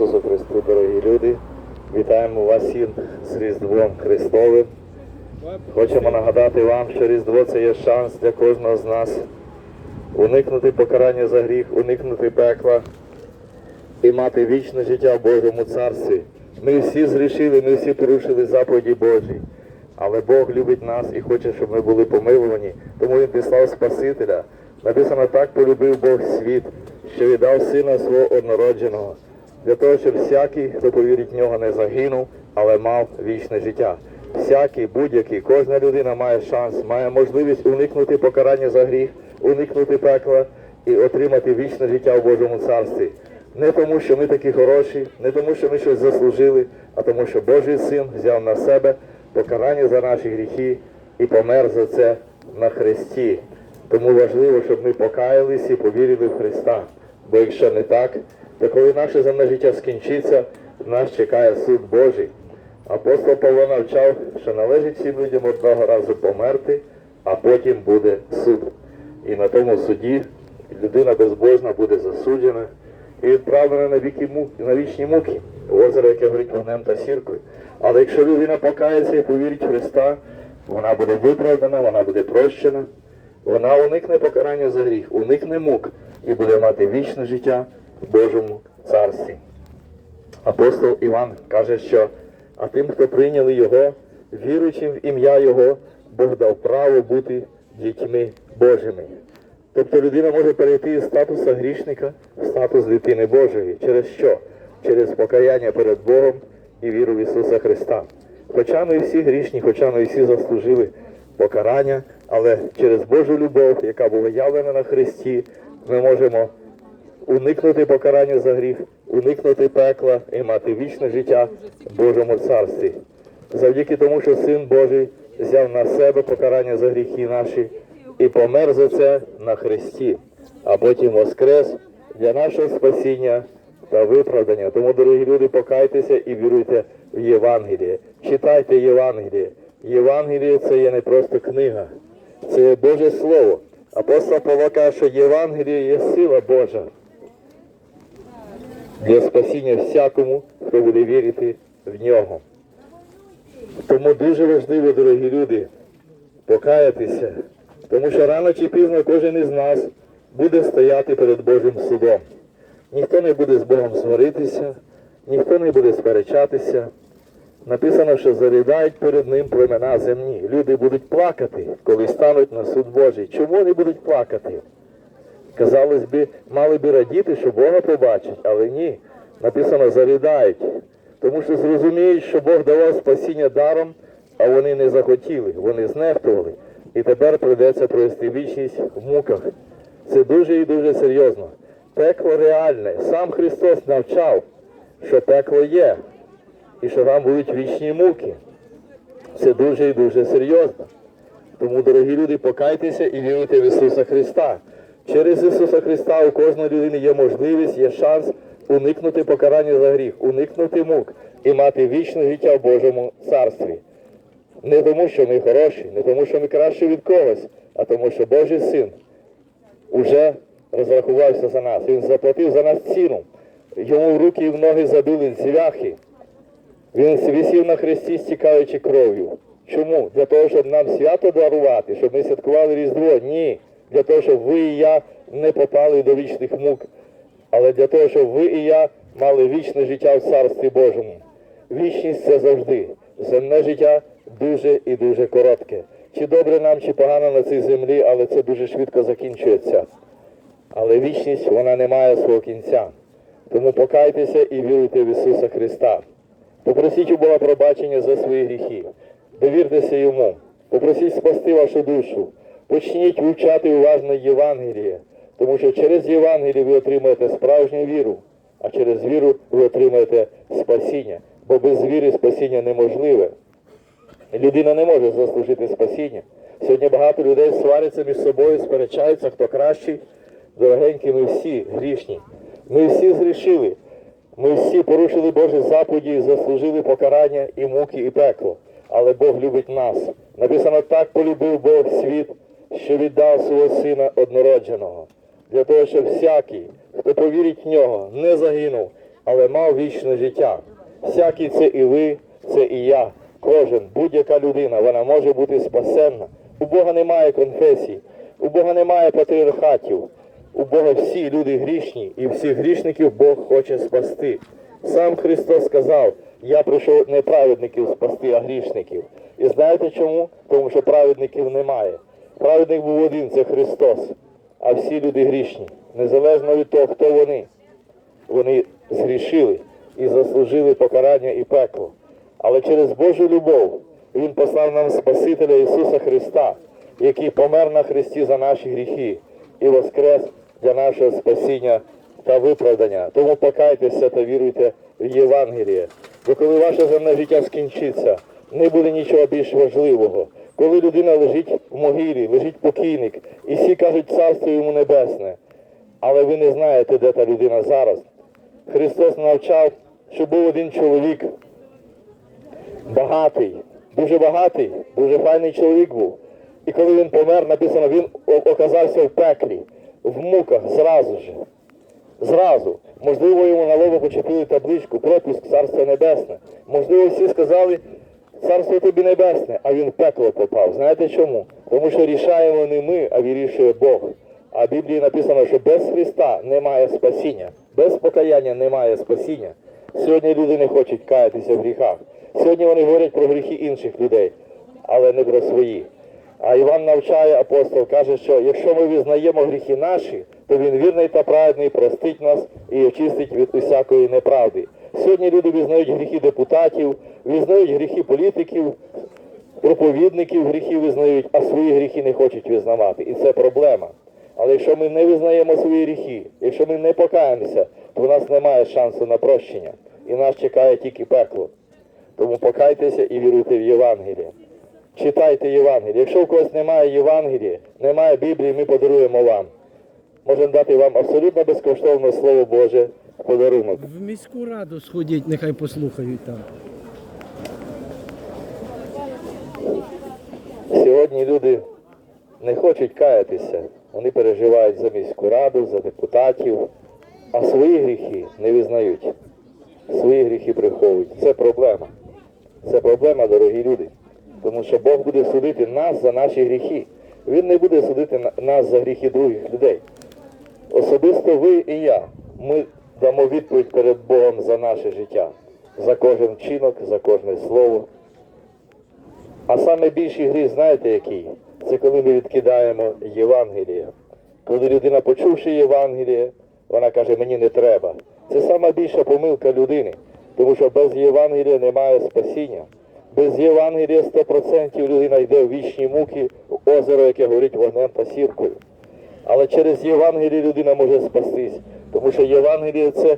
Ісусу Христу, дорогі люди. Вітаємо вас всіх з Різдвом Христовим. Хочемо нагадати вам, що Різдво це є шанс для кожного з нас уникнути покарання за гріх, уникнути пекла і мати вічне життя в Божому Царстві. Ми всі зрішили, ми всі порушили заповіді Божі. Але Бог любить нас і хоче, щоб ми були помилувані. Тому Він післав Спасителя. Написано, так полюбив Бог світ, що віддав сина свого однородженого, для того, щоб всякий, хто повірить в нього, не загинув, але мав вічне життя. Всякий, будь-який, кожна людина має шанс, має можливість уникнути покарання за гріх, уникнути пекла і отримати вічне життя в Божому царстві. Не тому, що ми такі хороші, не тому, що ми щось заслужили, а тому, що Божий син взяв на себе покарання за наші гріхи і помер за це на хресті. Тому важливо, щоб ми покаялись і повірили в Христа. Бо якщо не так, то коли наше земне життя скінчиться, нас чекає суд Божий. Апостол Павло навчав, що належить всім людям одного разу померти, а потім буде суд. І на тому суді людина безбожна буде засуджена і відправлена на віки муки, на вічні муки, озеро, яке горить вогнем та сіркою. Але якщо людина покається і повірить в Христа, вона буде виправдана, вона буде прощена, вона уникне покарання за гріх, уникне мук і буде мати вічне життя в Божому царстві. Апостол Іван каже, що а тим, хто прийняли його, віруючи в ім'я Його, Бог дав право бути дітьми Божими. Тобто людина може перейти із статусу грішника в статус дитини Божої. Через що? Через покаяння перед Богом і віру в Ісуса Христа. Хоча ми всі грішні, хоча ми всі заслужили покарання, але через Божу любов, яка була явлена на Христі, ми можемо уникнути покарання за гріх, уникнути пекла і мати вічне життя в Божому царстві. Завдяки тому, що Син Божий взяв на себе покарання за гріхи наші і помер за це на Христі, а потім воскрес для нашого спасіння та виправдання. Тому, дорогі люди, покайтеся і віруйте в Євангеліє. Читайте Євангеліє. Євангеліє це є не просто книга, це є Боже Слово. Апостол Павло каже, що Євангеліє є сила Божа для спасіння всякому, хто буде вірити в нього. Тому дуже важливо, дорогі люди, покаятися, тому що рано чи пізно кожен із нас буде стояти перед Божим судом. Ніхто не буде з Богом сваритися, ніхто не буде сперечатися. Написано, що зарідають перед ним племена земні. Люди будуть плакати, коли стануть на суд Божий. Чому вони будуть плакати? Казалось би, мали би радіти, що Бога побачать, але ні. Написано, зарідають. Тому що зрозуміють, що Бог давав спасіння даром, а вони не захотіли, вони знехтували. І тепер прийдеться провести вічність в муках. Це дуже і дуже серйозно. Пекло реальне. Сам Христос навчав, що пекло є, і що там будуть вічні муки. Це дуже і дуже серйозно. Тому, дорогі люди, покайтеся і віруйте в Ісуса Христа. Через Ісуса Христа у кожної людини є можливість, є шанс уникнути покарання за гріх, уникнути мук і мати вічне життя в Божому царстві. Не тому, що ми хороші, не тому, що ми кращі від когось, а тому, що Божий син уже розрахувався за нас. Він заплатив за нас ціну. Йому в руки і в ноги забили цвяхи. Він висів на хресті, стікаючи кров'ю. Чому? Для того, щоб нам свято дарувати, щоб ми святкували Різдво? Ні. Для того, щоб ви і я не попали до вічних мук, але для того, щоб ви і я мали вічне життя в Царстві Божому. Вічність це завжди. Земне життя дуже і дуже коротке. Чи добре нам, чи погано на цій землі, але це дуже швидко закінчується. Але вічність вона не має свого кінця. Тому покайтеся і віруйте в Ісуса Христа. Попросіть у Бога пробачення за свої гріхи. Довіртеся йому. Попросіть спасти вашу душу. Почніть вивчати уважно Євангеліє, тому що через Євангеліє ви отримаєте справжню віру, а через віру ви отримаєте спасіння. Бо без віри спасіння неможливе. Людина не може заслужити спасіння. Сьогодні багато людей сваряться між собою, сперечаються, хто кращий. Дорогенькі, ми всі грішні. Ми всі зрішили. Ми всі порушили Божі заповіді заслужили покарання і муки, і пекло. Але Бог любить нас. Написано, так полюбив Бог світ, що віддав свого сина однородженого. Для того, щоб всякий, хто повірить в нього, не загинув але мав вічне життя. Всякий це і ви, це і я. Кожен, будь-яка людина, вона може бути спасенна. У Бога немає конфесій, у Бога немає патріархатів. У Бога всі люди грішні, і всіх грішників Бог хоче спасти. Сам Христос сказав, я прийшов не праведників спасти, а грішників. І знаєте чому? Тому що праведників немає. Праведник був один, це Христос. А всі люди грішні, незалежно від того, хто вони. Вони згрішили і заслужили покарання і пекло. Але через Божу любов Він послав нам Спасителя Ісуса Христа, який помер на Христі за наші гріхи і воскрес для нашого спасіння та виправдання. Тому покайтеся та віруйте в Євангеліє. Бо коли ваше земне життя скінчиться, не буде нічого більш важливого. Коли людина лежить в могилі, лежить покійник, і всі кажуть царство йому небесне. Але ви не знаєте, де та людина зараз. Христос навчав, що був один чоловік, багатий, дуже багатий, дуже файний чоловік був. І коли він помер, написано, він оказався в пеклі, в муках зразу ж. Зразу. Можливо, йому на лобо почепили табличку, пропуск Царство Небесне. Можливо, всі сказали, Царство тобі небесне, а він в пекло попав. Знаєте чому? Тому що рішаємо не ми, а вирішує Бог. А в Біблії написано, що без Христа немає спасіння, без покаяння немає спасіння. Сьогодні люди не хочуть каятися в гріхах. Сьогодні вони говорять про гріхи інших людей, але не про свої. А Іван навчає апостол, каже, що якщо ми визнаємо гріхи наші, то він вірний та праведний, простить нас і очистить від усякої неправди. Сьогодні люди визнають гріхи депутатів, визнають гріхи політиків, проповідників гріхи визнають, а свої гріхи не хочуть визнавати. І це проблема. Але якщо ми не визнаємо свої гріхи, якщо ми не покаємося, то в нас немає шансу на прощення. І нас чекає тільки пекло. Тому покайтеся і віруйте в Євангеліє. Читайте Євангеліє. Якщо у когось немає Євангелія, немає Біблії, ми подаруємо вам. Можемо дати вам абсолютно безкоштовно Слово Боже подарунок. В міську раду сходять, нехай послухають там. Сьогодні люди не хочуть каятися. Вони переживають за міську раду, за депутатів, а свої гріхи не визнають. Свої гріхи приховують. Це проблема. Це проблема, дорогі люди. Тому що Бог буде судити нас за наші гріхи. Він не буде судити нас за гріхи других людей. Особисто ви і я. Ми дамо відповідь перед Богом за наше життя, за кожен вчинок, за кожне слово. А саме більший гріх, знаєте який? Це коли ми відкидаємо Євангеліє. Коли людина, почувши Євангеліє, вона каже, мені не треба. Це сама більша помилка людини, тому що без Євангелія немає спасіння. Без Євангелія 100% людина йде в вічні муки, в озеро, яке горить вогнем та сіркою. Але через Євангеліє людина може спастись, тому що Євангеліє це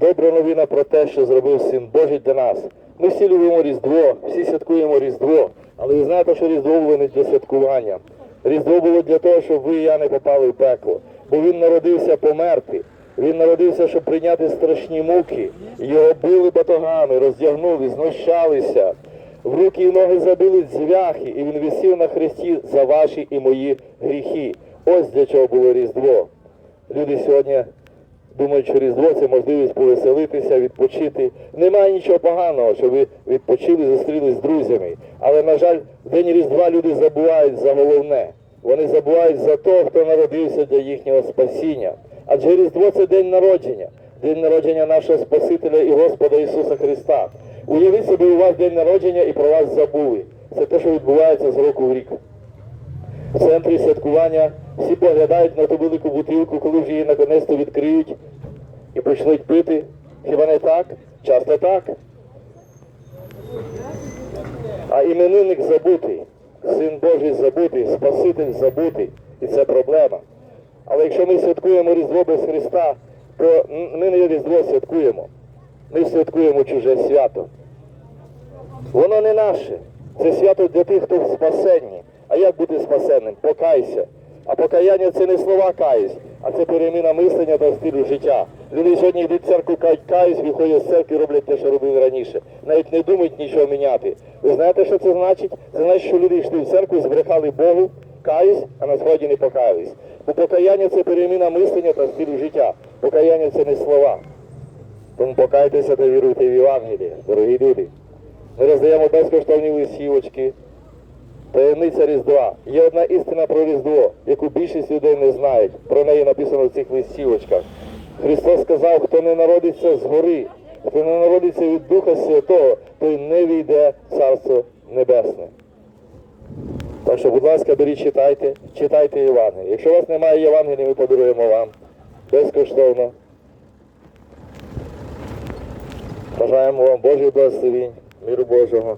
добра новина про те, що зробив Син Божий для нас. Ми всі любимо Різдво, всі святкуємо Різдво, але ви знаєте, що Різдво було не для святкування. Різдво було для того, щоб ви і я не попали в пекло, бо він народився померти. Він народився, щоб прийняти страшні муки. Його били батогами, роздягнули, знущалися. В руки і ноги забили дзвяхи, і він висів на хресті за ваші і мої гріхи. Ось для чого було Різдво. Люди сьогодні думають, що Різдво це можливість повеселитися, відпочити. Немає нічого поганого, що ви відпочили, зустрілись з друзями. Але, на жаль, в день Різдва люди забувають за головне. Вони забувають за того, хто народився для їхнього спасіння. Адже Різдво це день народження, день народження нашого Спасителя і Господа Ісуса Христа. Уявіть собі, у вас день народження і про вас забули. Це те, що відбувається з року в рік. В центрі святкування всі поглядають на ту велику бутилку, коли вже її наконець-то відкриють і почнуть пити. Хіба не так? Часто так. А іменинник забутий, син Божий забутий, Спаситель забутий. І це проблема. Але якщо ми святкуємо Різдво без Христа, то ми не Різдво святкуємо. Ми святкуємо чуже свято. Воно не наше. Це свято для тих, хто в спасенні. А як бути спасенним? Покайся. А покаяння це не слова каюсь, а це переміна мислення та стилю життя. Люди сьогодні йдуть в церкву, кажуть каюсь, виходять з церкви, роблять те, що робили раніше. Навіть не думають нічого міняти. Ви знаєте, що це значить? Це значить, що люди йшли в церкву, збрехали Богу, каюсь, а насправді не покаялись. Бо покаяння це переміна мислення та стилю життя. Покаяння це не слова. Тому покайтеся та віруйте в Євангеліє, дорогі люди. Ми роздаємо безкоштовні листівочки. Таємниця Різдва. Є одна істина про Різдво, яку більшість людей не знають. Про неї написано в цих листівочках. Христос сказав, хто не народиться згори, хто не народиться від Духа Святого, той не війде в Царство Небесне. Так що, будь ласка, беріть, читайте, читайте Євангеліє. Якщо у вас немає Євангелія, ми подаруємо вам безкоштовно. Бажаємо вам Божих благословінь, миру Божого.